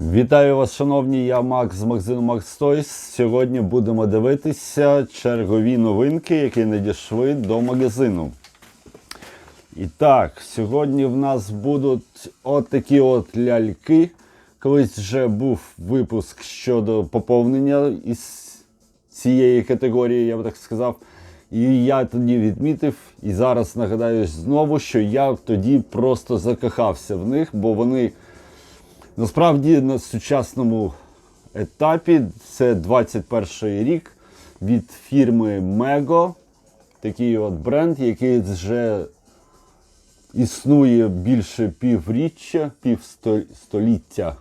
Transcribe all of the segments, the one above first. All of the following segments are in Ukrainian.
Вітаю вас, шановні, я Макс з магазину Max Toys. Сьогодні будемо дивитися чергові новинки, які надійшли до магазину. І так, сьогодні в нас будуть от такі от ляльки. Колись вже був випуск щодо поповнення із цієї категорії, я би так сказав. І я тоді відмітив, і зараз нагадаю знову, що я тоді просто закохався в них, бо вони насправді на сучасному етапі це 21 рік від фірми Mego. Такий от бренд, який вже існує більше півріччя, півстоліття.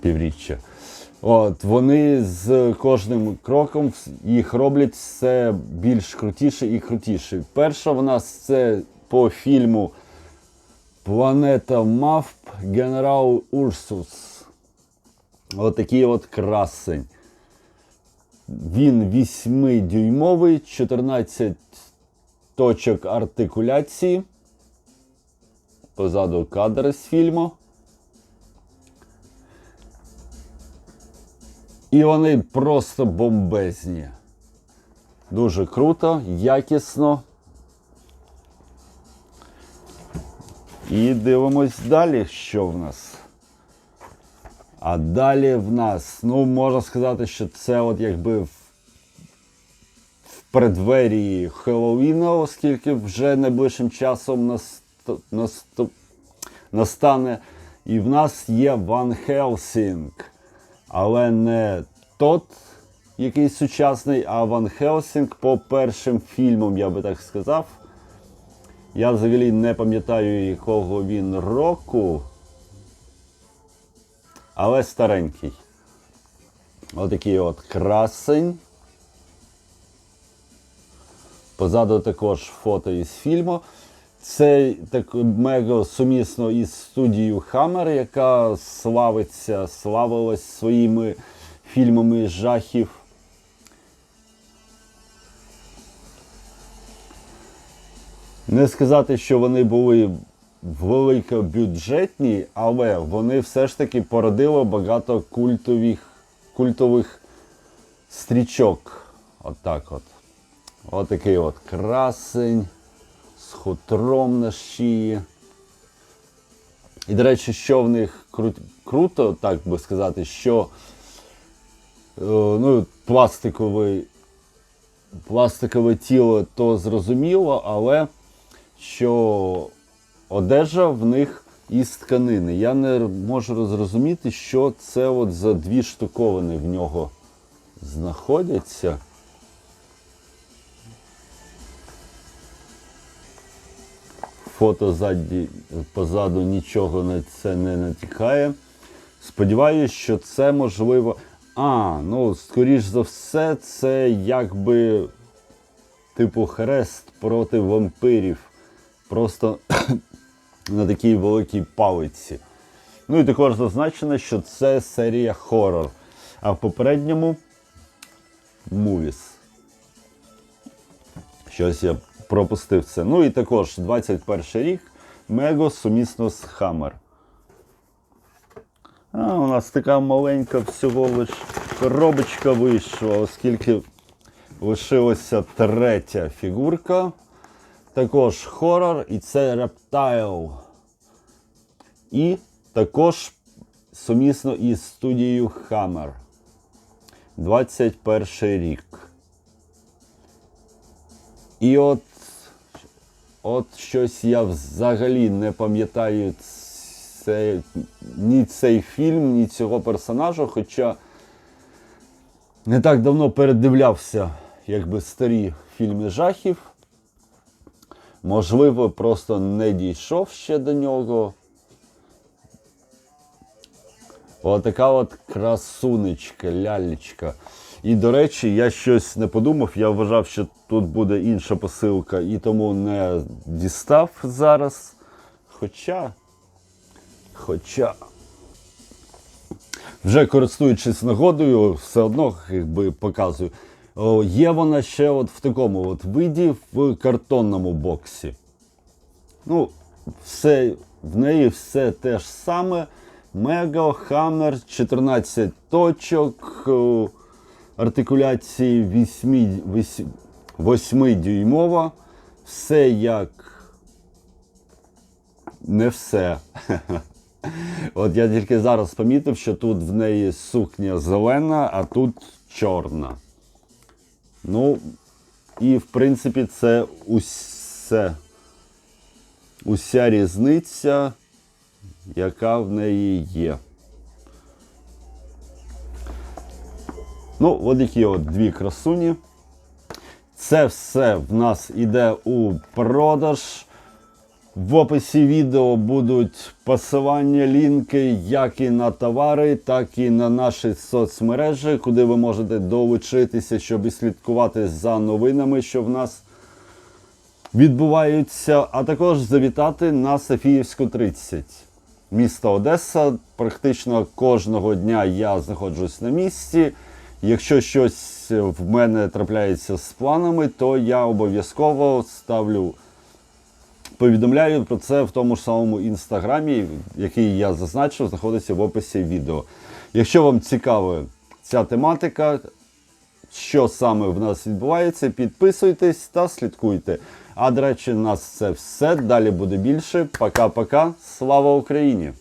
Півріччя. От, вони з кожним кроком їх роблять все більш крутіше і крутіше. Перша в нас це по фільму Планета Мавп Генерал Урсус. Отакий от красень. Він 8-дюймовий, 14 точок артикуляції. Позаду кадр з фільму. І вони просто бомбезні. Дуже круто, якісно. І дивимось далі, що в нас. А далі в нас, ну, можна сказати, що це от якби в, преддверії Хеллоуіна, оскільки вже найближчим часом наст, наст, настане. І в нас є Ван Хелсінг. Але не тот, який сучасний, а Ван Хелсінг по першим фільмам, я би так сказав. Я взагалі не пам'ятаю, якого він року, але старенький. Отакий от красень. Позаду також фото із фільму. Це так мега сумісно із студією Hammer, яка славиться, славилась своїми фільмами жахів. Не сказати, що вони були великобюджетні, але вони все ж таки породили багато культових, культових стрічок. Отак от. Отакий от красень з хутром на шиї. І, до речі, що в них кру... круто, так би сказати, що е, ну, пластиковий, пластикове тіло то зрозуміло, але що одежа в них із тканини. Я не можу зрозуміти, що це от за дві штуковини в нього знаходяться. Фото ззаді, позаду нічого на це не натякає. Сподіваюсь, що це можливо. А, ну, скоріш за все, це якби типу хрест проти вампирів. Просто на такій великій палиці. Ну і також зазначено, що це серія хоррор. А в попередньому мувіс. Щось я пропустив це. Ну і також 21 рік Мего сумісно з Hammer. А, у нас така маленька всього лиш коробочка вийшла, оскільки лишилася третя фігурка. Також хоррор і це Рептайл. І також сумісно із студією Hammer. 21 рік. І от от щось я взагалі не пам'ятаю це, ні цей фільм, ні цього персонажа, хоча не так давно передивлявся якби старі фільми жахів. Можливо, просто не дійшов ще до нього. Отака от красунечка, лялечка. І, до речі, я щось не подумав, я вважав, що тут буде інша посилка і тому не дістав зараз. Хоча, хоча, вже користуючись нагодою, все одно якби показую. Є вона ще от в такому от виді в картонному боксі. Ну, все В неї все те ж саме. Мега, Хаммер, 14 точок, е, артикуляції 8, 8 дюймова. Все як не все. От я тільки зараз помітив, що тут в неї сукня зелена, а тут чорна. Ну, і в принципі, це усе, уся різниця, яка в неї є. Ну, от які от дві красуні. Це все в нас іде у продаж. В описі відео будуть посилання, лінки як і на товари, так і на наші соцмережі, куди ви можете долучитися, щоб і слідкувати за новинами, що в нас відбуваються, а також завітати на Софіївську 30. Місто Одеса. Практично кожного дня я знаходжусь на місці. Якщо щось в мене трапляється з планами, то я обов'язково ставлю повідомляю про це в тому ж самому інстаграмі, який я зазначив, знаходиться в описі відео. Якщо вам цікава ця тематика, що саме в нас відбувається, підписуйтесь та слідкуйте. А до речі, у нас це все. Далі буде більше. Пока-пока. Слава Україні!